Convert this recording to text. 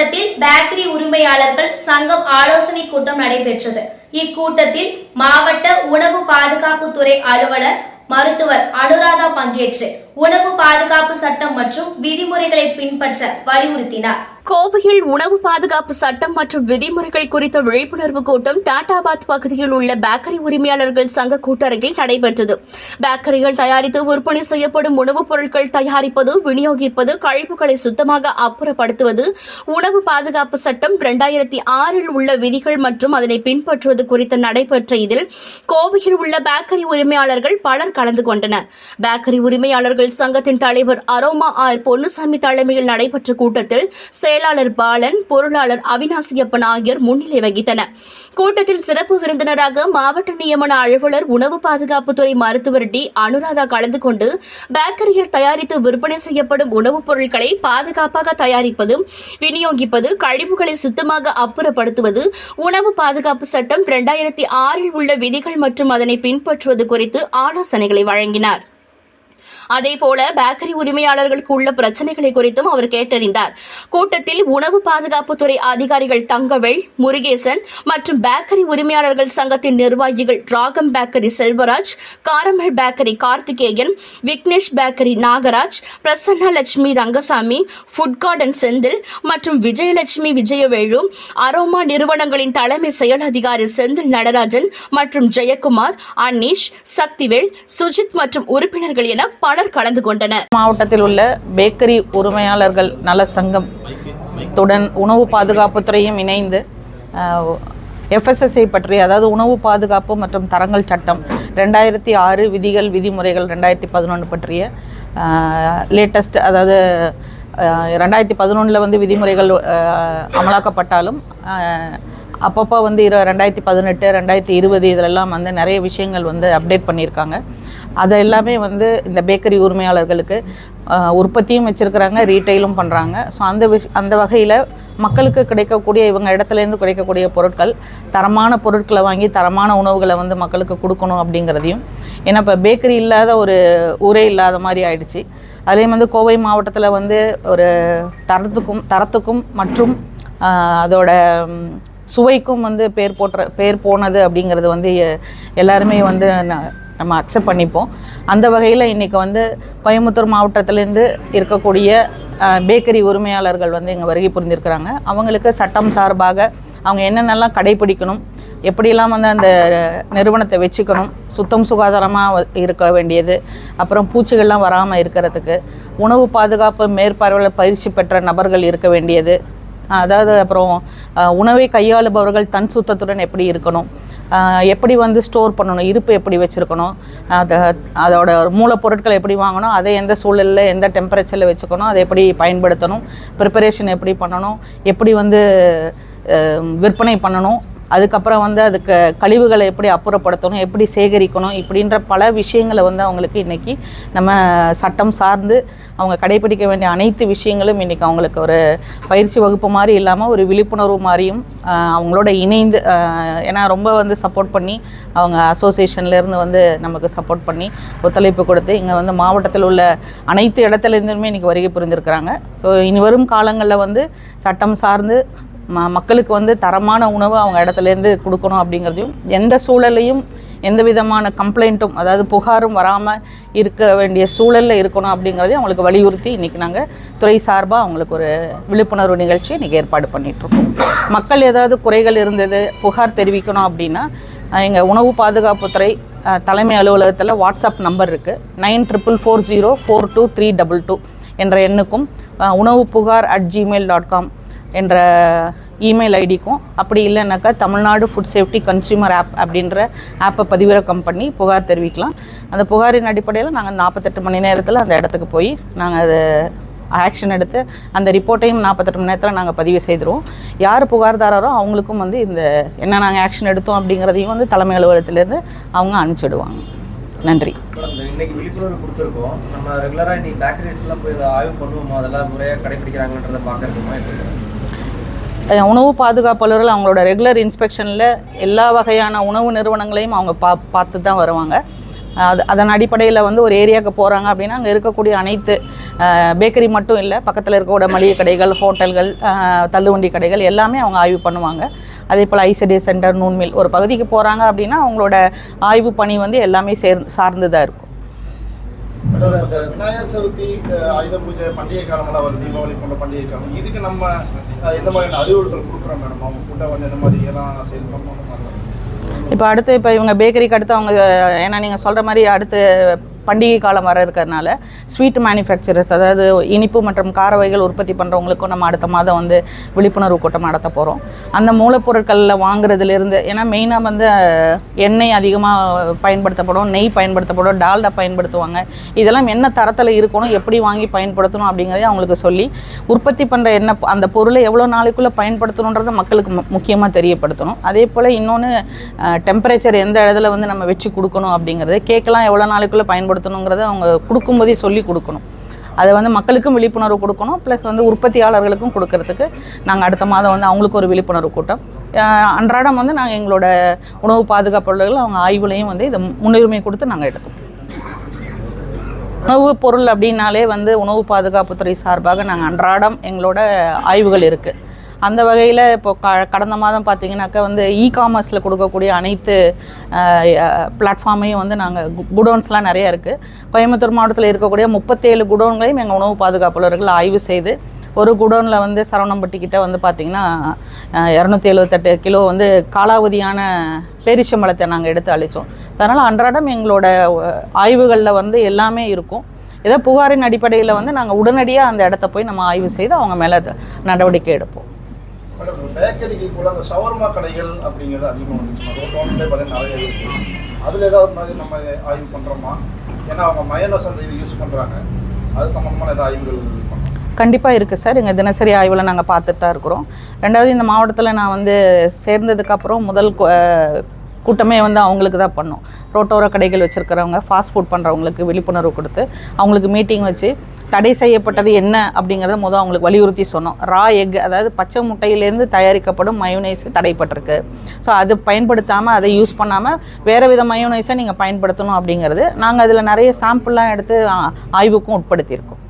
மாவட்டத்தில் பேக்கரி உரிமையாளர்கள் சங்கம் ஆலோசனை கூட்டம் நடைபெற்றது. இக்கூட்டத்தில் மாவட்ட உணவு பாதுகாப்பு துறை அலுவலர் மருத்துவர் அனுராதா பங்கேற்று உணவு பாதுகாப்பு சட்டம் மற்றும் விதிமுறைகளை பின்பற்ற வலியுறுத்தினார். கோவையில் உணவு பாதுகாப்பு சட்டம் மற்றும் விதிமுறைகள் குறித்த விழிப்புணர்வு கூட்டம் டாடாபாத் பகுதியில் உள்ள பேக்கரி உரிமையாளர்கள் சங்க கூட்டரங்கில் நடைபெற்றது. பேக்கரிகள் தயாரித்து விற்பனை செய்யப்படும் உணவுப் பொருட்கள் தயாரிப்பது விநியோகிப்பது கழிவுகளை சுத்தமாக அப்புறப்படுத்துவது உணவு பாதுகாப்பு சட்டம் இரண்டாயிரத்தி ஆறில் உள்ள விதிகள் மற்றும் அதனை பின்பற்றுவது குறித்து நடைபெற்ற இதில் கோவையில் உள்ள பேக்கரி உரிமையாளர்கள் பலர் கலந்து கொண்டனர். பேக்கரி உரிமையாளர்கள் சங்கத்தின் தலைவர் அரோமா ஆர் பொன்னுசாமி தலைமையில் நடைபெற்ற கூட்டத்தில் செயலாளர் பாலன் பொருளாளர் அவினாசியப்பன் ஆகியோர் முன்னிலை வகித்தனர். கூட்டத்தில் சிறப்பு விருந்தினராக மாவட்ட நியமன அலுவலர் உணவு பாதுகாப்புத்துறை மருத்துவர் டி. அனுராதா கலந்து கொண்டு பேக்கரியில் தயாரித்து விற்பனை செய்யப்படும் உணவுப் பொருட்களை பாதுகாப்பாக தயாரிப்பது விநியோகிப்பது கழிவுகளை சுத்தமாக அப்புறப்படுத்துவது உணவு பாதுகாப்பு சட்டம் இரண்டாயிரத்தி ஆறில் உள்ள விதிகள் மற்றும் அதனை பின்பற்றுவது குறித்து ஆலோசனைகளை வழங்கினார். அதேபோல பேக்கரி உரிமையாளர்களுக்கு உள்ள பிரச்சனைகளை குறித்தும் அவர் கேட்டறிந்தார். கூட்டத்தில் உணவு பாதுகாப்புத்துறை அதிகாரிகள் தங்கவேல் முருகேசன் மற்றும் பேக்கரி உரிமையாளர்கள் சங்கத்தின் நிர்வாகிகள் Ragam bakery Selvaraj caramel bakery Karthikeyan Vignesh bakery Nagaraj Prasanna Lakshmi Rangasamy food garden Senthil மற்றும் விஜயலட்சுமி விஜயவேலு அரோமா நிறுவனங்களின் தலைமை செயல் அதிகாரி செந்தில் நடராஜன் மற்றும் ஜெயக்குமார் அன்னீஷ் சக்திவேல் சுஜித் மற்றும் உறுப்பினர்கள் என பல பலர் கலந்து கொண்டனர். மாவட்டத்தில் உள்ள பேக்கரி உரிமையாளர்கள் நல சங்கம் துடன் உணவு பாதுகாப்புத்துறையும் இணைந்து எஃப்எஸ்எஸ்ஐ பற்றி அதாவது உணவு பாதுகாப்பு மற்றும் தரங்கள் சட்டம் ரெண்டாயிரத்தி ஆறு விதிகள் விதிமுறைகள் ரெண்டாயிரத்தி பதினொன்று பற்றிய லேட்டஸ்ட் அதாவது ரெண்டாயிரத்தி பதினொன்றில் வந்து விதிமுறைகள் அமலாக்கப்பட்டாலும் அப்பப்போ வந்து இரு ரெண்டாயிரத்தி பதினெட்டு ரெண்டாயிரத்தி இருபது இதிலெல்லாம் வந்து நிறைய விஷயங்கள் வந்து அப்டேட் பண்ணியிருக்காங்க. அதை எல்லாமே வந்து இந்த பேக்கரி உரிமையாளர்களுக்கு உற்பத்தியும் வச்சுருக்கிறாங்க ரீட்டைலும் பண்ணுறாங்க ஸோ அந்த விஷ் அந்த வகையில் மக்களுக்கு கிடைக்கக்கூடிய இவங்க இடத்துலேருந்து கிடைக்கக்கூடிய பொருட்கள் தரமான பொருட்களை வாங்கி தரமான உணவுகளை வந்து மக்களுக்கு கொடுக்கணும் அப்படிங்கிறதையும் ஏன்னா இப்போ பேக்கரி இல்லாத ஒரு ஊரே இல்லாத மாதிரி ஆயிடுச்சு. அதே வந்து கோவை மாவட்டத்தில் வந்து ஒரு தரத்துக்கும் தரத்துக்கும் மற்றும் அதோட சுவைக்கும் வந்து பேர் போற்ற பேர் போனது அப்படிங்கிறது வந்து எ- எல்லாருமே வந்து நம்ம அக்செப்ட் பண்ணிப்போம். அந்த வகையில் இன்றைக்கி வந்து கோயம்புத்தூர் மாவட்டத்திலேருந்து இருக்கக்கூடிய பேக்கரி உரிமையாளர்கள் வந்து இங்கே வருகை புரிந்திருக்கிறாங்க. அவங்களுக்கு சட்டம் சார்பாக அவங்க என்னென்னலாம் கடைபிடிக்கணும் எப்படியெல்லாம் வந்து அந்த நிறுவனத்தை வச்சுக்கணும் சுத்தம் சுகாதாரமாக இருக்க வேண்டியது அப்புறம் பூச்சிகள்லாம் வராமல் இருக்கிறதுக்கு உணவு பாதுகாப்பு மேற்பார்வையில் பயிற்சி பெற்ற நபர்கள் இருக்க வேண்டியது அதாவது அப்புறம் உணவை கையாளுபவர்கள் தன் சுத்தத்துடன் எப்படி இருக்கணும் எப்படி வந்து ஸ்டோர் பண்ணணும் இருப்பு எப்படி வச்சுருக்கணும் அதை அதோட மூலப்பொருட்கள் எப்படி வாங்கணும் அதை எந்த சூழலில் எந்த டெம்பரேச்சரில் வச்சுக்கணும் அதை எப்படி பயன்படுத்தணும் ப்ரிப்பரேஷன் எப்படி பண்ணணும் எப்படி வந்து விற்பனை பண்ணணும் அதுக்கப்புறம் வந்து அதுக்கு கழிவுகளை எப்படி அப்புறப்படுத்தணும் எப்படி சேகரிக்கணும் இப்படின்ற பல விஷயங்களை வந்து அவங்களுக்கு இன்றைக்கி நம்ம சட்டம் சார்ந்து அவங்க கடைபிடிக்க வேண்டிய அனைத்து விஷயங்களும் இன்றைக்கி அவங்களுக்கு ஒரு பயிற்சி வகுப்பு மாதிரி இல்லாமல் ஒரு விழிப்புணர்வு மாதிரியும் அவங்களோட இணைந்து ஏன்னா ரொம்ப வந்து சப்போர்ட் பண்ணி அவங்க அசோசியேஷன்லேருந்து வந்து நமக்கு சப்போர்ட் பண்ணி ஒத்துழைப்பு கொடுத்து இங்கே வந்து மாவட்டத்தில் உள்ள அனைத்து இடத்துலேருந்துமே இன்றைக்கி வருகை புரிந்திருக்கிறாங்க. ஸோ இனி வரும் காலங்களில் வந்து சட்டம் சார்ந்து ம மக்களுக்கு வந்து தரமான உணவு அவங்க இடத்துலேருந்து கொடுக்கணும் அப்படிங்கிறதையும் எந்த சூழலையும் எந்த விதமான கம்ப்ளைண்ட்டும் அதாவது புகாரும் வராமல் இருக்க வேண்டிய சூழலில் இருக்கணும் அப்படிங்கிறதையும் அவங்களுக்கு வலியுறுத்தி இன்றைக்கி நாங்கள் துறை சார்பாக அவங்களுக்கு ஒரு விழிப்புணர்வு நிகழ்ச்சி இன்றைக்கி ஏற்பாடு பண்ணிகிட்ருக்கோம் மக்கள் ஏதாவது குறைகள் இருந்தது புகார் தெரிவிக்கணும் அப்படின்னா எங்கள் உணவு பாதுகாப்புத்துறை தலைமை அலுவலகத்தில் வாட்ஸ்அப் நம்பர் இருக்குது nine triple four zero four two three double two என்ற எண்ணுக்கும் உணவு புகார் அட் ஜிமெயில் டாட் காம் என்ற இமெயில் ஐடிக்கும். அப்படி இல்லைனாக்கா Tamil Nadu food safety consumer app அப்படின்ற ஆப்பை பதிவிறக்கம் பண்ணி புகார் தெரிவிக்கலாம். அந்த புகாரின் அடிப்படையில் நாங்கள் நாற்பத்தெட்டு மணி நேரத்தில் அந்த இடத்துக்கு போய் நாங்கள் அதை ஆக்ஷன் எடுத்து அந்த ரிப்போர்ட்டையும் நாற்பத்தெட்டு மணி நேரத்தில் நாங்கள் பதிவு செய்திருவோம். யார் புகார்தாரரோ அவங்களுக்கும் வந்து இந்த என்ன நாங்கள் ஆக்ஷன் எடுத்தோம் அப்படிங்கிறதையும் வந்து தலைமை அலுவலகத்திலேருந்து அவங்க அனுப்பிச்சிடுவாங்க. நன்றி. இன்னைக்கு விழிப்புணர்வு கொடுத்துருக்கோம். நம்ம ரெகுலராக இன்னைக்கு பேக்கரிஸ்லாம் போய் ஆய்வு பண்ணுவோமா? அதெல்லாம் முறையாக கடைபிடிக்கிறாங்கன்றதை பார்க்கறதுமா எப்படி உணவு பாதுகாப்பாளர்கள் அவங்களோட ரெகுலர் இன்ஸ்பெக்ஷனில் எல்லா வகையான உணவு நிறுவனங்களையும் அவங்க பா பார்த்து தான் வருவாங்க. அது அதன் அடிப்படையில் வந்து ஒரு ஏரியாவுக்கு போகிறாங்க அப்படின்னா அங்கே இருக்கக்கூடிய அனைத்து பேக்கரி மட்டும் இல்லை பக்கத்தில் இருக்கக்கூடிய மளிகை கடைகள் ஹோட்டல்கள் தள்ளுவண்டி கடைகள் எல்லாமே அவங்க ஆய்வு பண்ணுவாங்க. அதே போல் ஐசிடி சென்டர் நூன்மில் ஒரு பகுதிக்கு போகிறாங்க அப்படின்னா அவங்களோட ஆய்வு பணி வந்து எல்லாமே சேர் சார்ந்து தான் இருக்கும். விநாயகர் சதுர்த்தி ஆயுத பூஜை பண்டிகை காலமெல்லாம் வருது தீபாவளி போன்ற பண்டிகை காலம். இதுக்கு நம்ம எந்த மாதிரியான அறிவுறுத்தல் கொடுக்குறோம் மேடம் அவங்க ஃபுட்டை வந்து எந்த மாதிரி எல்லாம் சேல் பண்ணணும் இப்போ அடுத்து இப்போ இவங்க பேக்கரிக்கு அடுத்து அவங்க ஏன்னா நீங்கள் சொல்கிற மாதிரி அடுத்து பண்டிகை காலம் வர இருக்கிறதுனால ஸ்வீட் மேனுஃபேக்சரர்ஸ் அதாவது இனிப்பு மற்றும் கார வகைகள் உற்பத்தி பண்ணுறவங்களுக்கும் நம்ம அடுத்த மாதம் வந்து விழிப்புணர்வு கூட்டம் நடத்த போகிறோம் அந்த மூலப்பொருட்களில் வாங்குறதுலேருந்து ஏன்னா மெயினாக வந்து எண்ணெய் அதிகமாக பயன்படுத்தப்படும் நெய் பயன்படுத்தப்படும் டால்டா பயன்படுத்துவாங்க. இதெல்லாம் என்ன தரத்தில் இருக்கணும் எப்படி வாங்கி பயன்படுத்தணும் அப்படிங்கிறதே அவங்களுக்கு சொல்லி உற்பத்தி பண்ணுற என்ன அந்த பொருளை எவ்வளோ நாளைக்குள்ளே பயன்படுத்தணுன்றதை மக்களுக்கு முக்கியமாக தெரியப்படுத்தணும். அதே போல் இன்னொன்று டெம்பரேச்சர் எந்த இடத்துல வந்து நம்ம வச்சு கொடுக்கணும் அப்படிங்கிறது கேக்கெல்லாம் எவ்வளோ நாளைக்குள்ளே பயன்படுத்தணுங்கிறத அவங்க கொடுக்கும்போதே சொல்லி கொடுக்கணும். அதை வந்து மக்களுக்கும் விழிப்புணர்வு கொடுக்கணும். ப்ளஸ் வந்து உற்பத்தியாளர்களுக்கும் கொடுக்கறதுக்கு நாங்கள் அடுத்த மாதம் வந்து அவங்களுக்கு ஒரு விழிப்புணர்வு கூட்டம். அன்றாடம் வந்து நாங்கள் எங்களோட உணவு பாதுகாப்பாளர்கள் அவங்க ஆய்வுலையும் வந்து இதை முன்னுரிமை கொடுத்து நாங்கள் எடுத்துப்போம் உணவு பொருள் அப்படின்னாலே வந்து உணவு பாதுகாப்புத்துறை சார்பாக நாங்கள் அன்றாடம் எங்களோட ஆய்வுகள் இருக்குது அந்த வகையில் இப்போ க கடந்த மாதம் பார்த்தீங்கன்னாக்கா வந்து இ காமர்ஸில் கொடுக்கக்கூடிய அனைத்து பிளாட்ஃபார்மையும் வந்து நாங்கள் குடோன்ஸ்லாம் நிறைய இருக்குது கோயம்புத்தூர் மாவட்டத்தில் இருக்கக்கூடிய முப்பத்தேழு குடோன்களையும் எங்கள் உணவு பாதுகாப்பாளர்கள் ஆய்வு செய்து ஒரு குடோனில் வந்து சரவணம்பட்டிக்கிட்ட வந்து பார்த்திங்கன்னா இரநூத்தி எழுபத்தெட்டு கிலோ வந்து காலாவதியான பேரிச்சம்பழத்தை நாங்கள் எடுத்து அழித்தோம் அதனால் அன்றாடம் எங்களோட ஆய்வுகளில் வந்து எல்லாமே இருக்கும். ஏதோ புகாரின் அடிப்படையில் வந்து நாங்கள் உடனடியாக அந்த இடத்த போய் நம்ம ஆய்வு செய்து அவங்க மேலே நடவடிக்கை எடுப்போம். மேடம் பேக்கரிக்கு கூட அந்த சவர்மா கடைகள் அப்படிங்கிறது அதிகமாக வந்துச்சு. ரோட் பார்த்தீங்கன்னா நிறைய இருக்கு. அதில் ஏதாவது மாதிரி நம்ம ஆய்வு பண்ணுறோமா ஏன்னா அவங்க மயனஸ் அந்த இது யூஸ் பண்ணுறாங்க அது சம்மந்தமான ஏதாவது ஆய்வுகள் கண்டிப்பாக இருக்குது சார். எங்கள் தினசரி ஆய்வில் நாங்கள் பார்த்துட்டு தான் இருக்கிறோம். ரெண்டாவது இந்த மாவட்டத்தில் நான் வந்து சேர்ந்ததுக்கப்புறம் முதல் கூட்டமே வந்து அவங்களுக்கு தான் பண்ணோம். ரோட்டோர கடைகள் வச்சுருக்கிறவங்க ஃபாஸ்ட் ஃபுட் பண்ணுறவங்களுக்கு விழிப்புணர்வு கொடுத்து அவங்களுக்கு மீட்டிங் வச்சு தடை செய்யப்பட்டது என்ன அப்படிங்கிறத முதல் அவங்களுக்கு வலியுறுத்தி சொன்னோம். ரா எக் அதாவது பச்சை முட்டையிலேருந்து தயாரிக்கப்படும் மயோனைஸ் தடைப்பட்டிருக்கு. ஸோ அது பயன்படுத்தாமல் அதை யூஸ் பண்ணாமல் வேறு வித மயோனைஸை நீங்கள் பயன்படுத்தணும் அப்படிங்கிறது நாங்கள் அதில் நிறைய சாம்பிள்லாம் எடுத்து ஆய்வுக்கும் உட்படுத்தியிருக்கோம்.